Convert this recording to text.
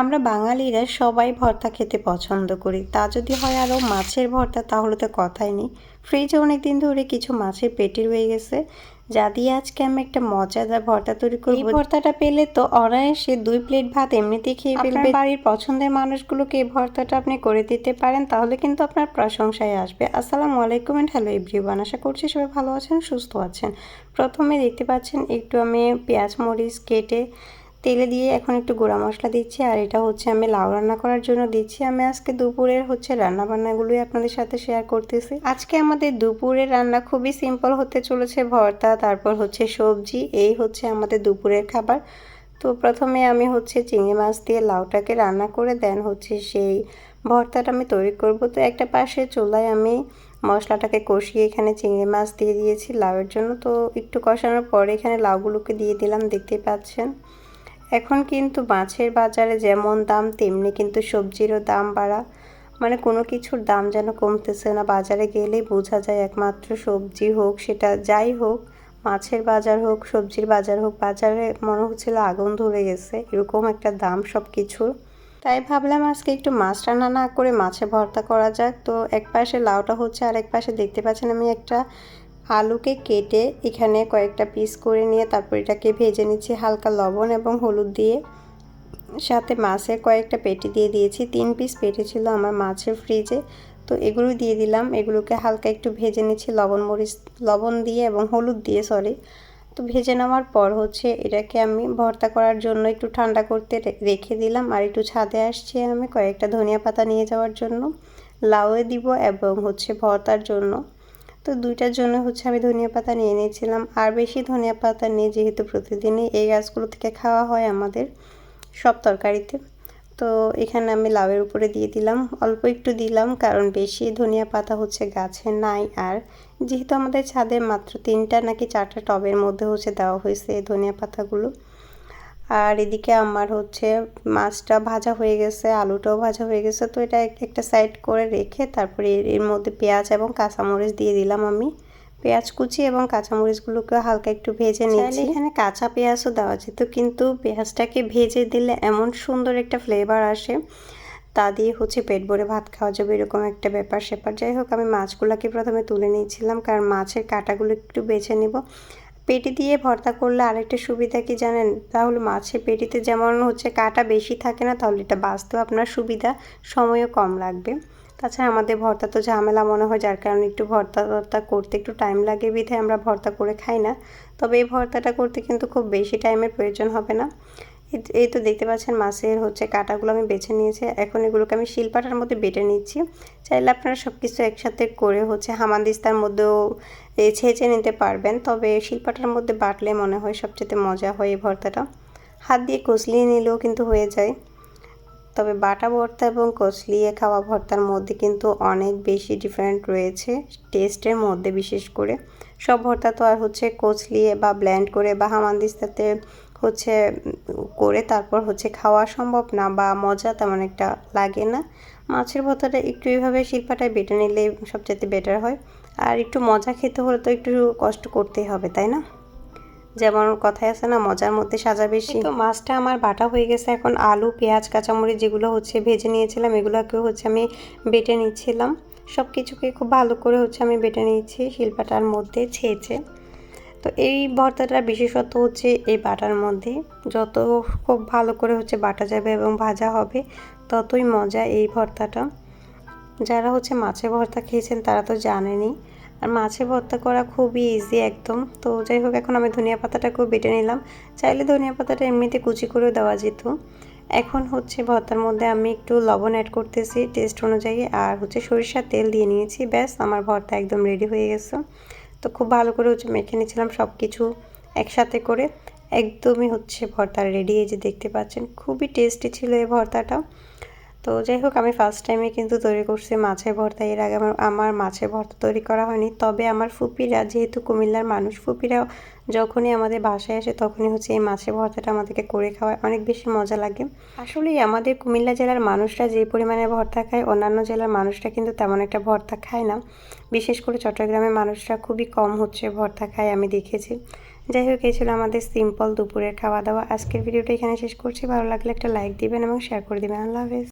আমরা বাঙালিরা সবাই ভর্তা খেতে পছন্দ করি। তা যদি হয় আরও মাছের ভর্তা তাহলে তো কথাই নেই। ফ্রিজে অনেক দিন ধরে কিছু মাছের পেটি রয়ে গেছে। যা দিয়ে আজকে আমি একটা মজাদার ভর্তা তৈরি করব। এই ভর্তাটা পেলে তো অনায়াসে দুই প্লেট ভাত এমনিতেই খেয়ে ফেলবে। বাড়ির পছন্দের মানুষগুলোকে এই ভর্তাটা আপনি করে দিতে পারেন তাহলে কিন্তু আপনার প্রশংসায় আসবে। আসসালামু আলাইকুম এন্ড হ্যালো এভরিওয়ান আশা করছি সবাই ভালো আছেন সুস্থ আছেন। প্রথমে দেখতে পাচ্ছেন একটু আমি পেঁয়াজ মরিচ কেটে তেলে দিয়ে এখন একটু গুঁড়া মশলা দিচ্ছি, আর এটা হচ্ছে আমি লাউ রান্না করার জন্য দিচ্ছি। আমি আজকে দুপুরের হচ্ছে রান্না বান্নাগুলোই আপনাদের সাথে শেয়ার করতেছি। আজকে আমাদের দুপুরের রান্না খুবই সিম্পল হতে চলেছে, ভর্তা, তারপর হচ্ছে সবজি, এই হচ্ছে আমাদের দুপুরের খাবার। তো প্রথমে আমি হচ্ছে চিংড়ি মাছ দিয়ে লাউটাকে রান্না করে দেন হচ্ছে সেই ভর্তাটা আমি তৈরি করব। তো একটা পাশে চুলায় আমি মশলাটাকে কষিয়ে এখানে চিংড়ি মাছ দিয়ে দিয়েছি লাউয়ের জন্য। তো একটু কষানোর পরে এখানে লাউগুলোকে দিয়ে দিলাম, দেখতেই পাচ্ছেন। এখন কিন্তু মাছের বাজারে যেমন দাম, তেমনি কিন্তু সবজিরও দাম বাড়া। মানে কোনো কিছুর দাম যেন কমতেছে না। বাজারে গেলেই বোঝা যায় একমাত্র সবজি হোক, সেটা যাই হোক, মাছের বাজার হোক, সবজির বাজার হোক, বাজারে মনে হচ্ছিল আগুন ধরে গেছে, এরকম একটা দাম সব কিছুর তাই ভাবলাম আজকে একটু মাছ রান্না না করে মাছে ভর্তা করা যাক। তো এক পাশে লাউটা হচ্ছে আর এক পাশে দেখতে পাচ্ছেন আমি একটা আলুকে কেটে এখানে কয়েকটা পিস করে নিয়ে তারপর এটাকে ভেজে নিচ্ছি হালকা লবণ এবং হলুদ দিয়ে। সাথে মাছের কয়েকটা পেটি দিয়ে দিয়েছি। তিন পিস পেটি ছিল আমার মাছের ফ্রিজে তো এগুলো দিয়ে দিলাম। এগুলোকে হালকা একটু ভেজে নিচ্ছি লবণ মরিচ, লবণ দিয়ে এবং হলুদ দিয়ে সরি তো ভেজে নেওয়ার পর হচ্ছে এটাকে আমি ভর্তা করার জন্য একটু ঠান্ডা করতে রেখে দিলাম। আর একটু ছাদে আসছি আমি কয়েকটা ধনিয়া পাতা নিয়ে যাওয়ার জন্য। লাউয়ে দিব এবং হচ্ছে ভর্তার জন্য। তো দুইটার জন্য হচ্ছে আমি ধনিয়া পাতা নিয়ে নিয়েছিলাম। আর বেশি ধনিয়া পাতা নিয়ে যেহেতু প্রতিদিনই এই গাছগুলো থেকে খাওয়া হয় আমাদের সব তরকারিতে, তো এখানে আমি লাউয়ের উপরে দিয়ে দিলাম। অল্প একটু দিলাম, কারণ বেশি ধনিয়া পাতা হচ্ছে গাছে নাই। আর যেহেতু আমাদের ছাদে মাত্র তিনটা নাকি চারটা টবের মধ্যে হচ্ছে দেওয়া হয়েছে এই ধনিয়া পাতাগুলো আর এদিকে আমার হচ্ছে মাছটা ভাজা হয়ে গেছে আলুটাও ভাজা হয়ে গেছে। তো এটা একটা সাইড করে রেখে তারপরে এর মধ্যে পেঁয়াজ এবং কাঁচামরিচ দিয়ে দিলাম আমি। পেঁয়াজ কুচি এবং কাঁচামরিচগুলোকে হালকা একটু ভেজে নিয়েছি এখানে কাঁচা পেঁয়াজও দেওয়া যেত কিন্তু পেঁয়াজটাকে ভেজে দিলে এমন সুন্দর একটা ফ্লেভার আসে। তা দিয়ে হচ্ছে পেট ভরে ভাত খাওয়া যাবে এরকম একটা ব্যাপার স্যাপার যাই হোক আমি মাছগুলোকে প্রথমে তুলে নিয়েছিলাম কারণ মাছের কাঁটাগুলো একটু বেছে নিব। পেটি দিয়ে ভর্তা করলে আরেকটা সুবিধা কি জানেন? তাহলে মাছের পেটিতে যেমন হচ্ছে কাটা বেশি থাকে না, তাহলে এটা বাঁচতেও আপনার সুবিধা, সময়ও কম লাগবে। তাছাড়া আমাদের ভর্তা তো ঝামেলা মনে হয়, যার কারণে একটু ভর্তা ভর্তা করতে একটু টাইম লাগে বিধে আমরা ভর্তা করে খাই না। তবে এই ভর্তাটা করতে কিন্তু খুব বেশি টাইমের প্রয়োজন হবে না। এই তো দেখতে পাচ্ছেন মাছের হচ্ছে কাটাগুলো আমি বেছে নিয়েছি। এখন এগুলোকে আমি শিলপাটার মধ্যে বেটে নিচ্ছি। চাইলে আপনারা সব কিছু একসাথে করে হচ্ছে হামানদিস্তার মধ্যেও ছেঁচে নিতে পারবেন। তবে শিলপাটার মধ্যে বাটলে মনে হয় সবচেয়ে মজা হয় এই ভর্তাটা। হাত দিয়ে কষলিয়ে নিলেও কিন্তু হয়ে যায়। তবে বাটা ভর্তা এবং কচলিয়ে খাওয়া ভর্তার মধ্যে কিন্তু অনেক বেশি ডিফারেন্ট রয়েছে টেস্টের মধ্যে বিশেষ করে। সব ভর্তা তো আর হচ্ছে কচলিয়ে বা ব্ল্যান্ড করে বা হামানদিস্তাতে হচ্ছে, করে তারপর হচ্ছে খাওয়া সম্ভব না বা মজা তেমন একটা লাগে না। মাছের ভর্তাটা একটু এইভাবে শিল্পাটায় বেটে নিলে সবচেয়ে বেটার হয়। আর একটু মজা খেতে হলে তো একটু কষ্ট করতেই হবে, তাই না? যেমন কথায় আছে না, মজার মধ্যে সাজা বেশি। তো মাছটা আমার বাটা হয়ে গেছে এখন। আলু, পেঁয়াজ, কাঁচামরিচ যেগুলো হচ্ছে ভেজে নিয়েছিলাম এগুলোকে হচ্ছে আমি বেটে নিচ্ছিলাম। সব কিছুকে খুব ভালো করে হচ্ছে আমি বেটে নিয়েছি, শিল্পাটার মধ্যে ছেঁচে। তো এই ভর্তাটার বিশেষত্ব হচ্ছে এই বাটার মধ্যে। যত খুব ভালো করে হচ্ছে বাটা যাবে এবং ভাজা হবে, ততই মজা এই ভর্তাটা। যারা হচ্ছে মাছের ভর্তা খেয়েছেন তারা তো জানেনই। আর মাছে ভর্তা করা খুবই ইজি একদম। তো যাই হোক, এখন আমি ধনিয়া পাতাটাকেও বেটে নিলাম। চাইলে ধনিয়া পাতাটা এমনিতে কুচি করেও দেওয়া যেত। এখন হচ্ছে ভর্তার মধ্যে আমি একটু লবণ অ্যাড করতেছি টেস্ট অনুযায়ী। আর হচ্ছে সরিষার তেল দিয়ে নিয়েছি। ব্যাস, আমার ভর্তা একদম রেডি হয়ে গেছে। তো খুব ভালো করে হচ্ছে মেখে নিয়েছিলাম সব কিছু একসাথে করে। একদমই হচ্ছে ভর্তা রেডি এই যে দেখতে পাচ্ছেন। খুবই টেস্টি ছিল এই ভর্তাটা তো যাই হোক, আমি ফার্স্ট টাইমে কিন্তু তৈরি করছি মাছের ভর্তা। এর আগে আমার আমার মাছের ভর্তা তৈরি করা হয়নি। তবে আমার ফুপিরা, যেহেতু কুমিল্লার মানুষ ফুপিরা যখনই আমাদের বাসায় আসে তখনই হচ্ছে এই মাছের ভর্তাটা আমাদেরকে করে খাওয়ায়। অনেক বেশি মজা লাগে। আসলেই আমাদের কুমিল্লা জেলার মানুষরা যে পরিমাণে ভর্তা খায়, অন্যান্য জেলার মানুষরা কিন্তু তেমন একটা ভর্তা খায় না। বিশেষ করে চট্টগ্রামের মানুষরা খুবই কম হচ্ছে ভর্তা খায়, আমি দেখেছি। যাই হোক, এই ছিল আমাদের সিম্পল দুপুরের খাওয়া দাওয়া আজকের ভিডিওটা এখানে শেষ করছি। ভালো লাগলে একটা লাইক দিবেন এবং শেয়ার করে দিবেন। আল্লাহ হাফেজ।